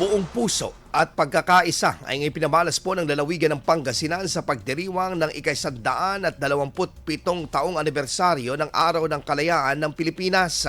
Buong puso at pagkakaisa ay ipinamalas po ng lalawigan ng Pangasinan sa pagdiriwang ng ikasandaan at 27 taong anibersaryo ng Araw ng Kalayaan ng Pilipinas.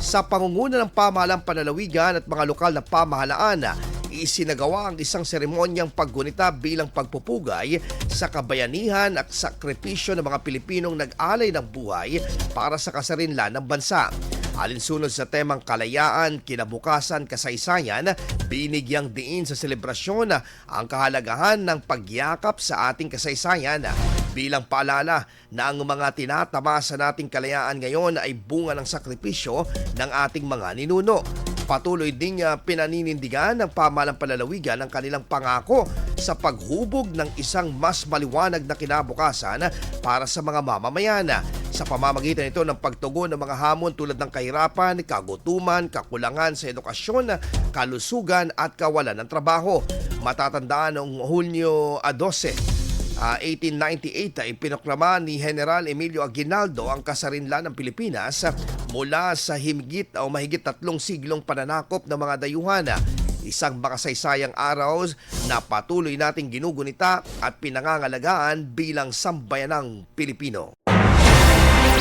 Sa pangunguna ng pamahalang panlalawigan at mga lokal na pamahalaan, isinagawa ang isang seremonyang paggunita bilang pagpupugay sa kabayanihan at sakripisyo ng mga Pilipinong nag-alay ng buhay para sa kasarinlan ng bansa. Alinsunod sa temang kalayaan, kinabukasan, kasaysayan, binigyang diin sa selebrasyon ang kahalagahan ng pagyakap sa ating kasaysayan. Bilang paalala na ang mga tinatamasa nating kalayaan ngayon ay bunga ng sakripisyo ng ating mga ninuno. Patuloy ding uh, pinaninindigan ng pamalang palalawigan ang kanilang pangako sa paghubog ng isang mas maliwanag na kinabukasan para sa mga mamamayan. Sa pamamagitan ito ng pagtugon ng mga hamon tulad ng kahirapan, kagutuman, kakulangan sa edukasyon, kalusugan at kawalan ng trabaho. Matatandaan noong Hulyo ah, 12 Ah, 1898 ay pinoklama ni General Emilio Aguinaldo ang kasarinlan ng Pilipinas mula sa himigit o mahigit tatlong siglong pananakop ng mga dayuhan. Isang makasaysayang araw na patuloy nating ginugunita at pinangangalagaan bilang sambayanang Pilipino.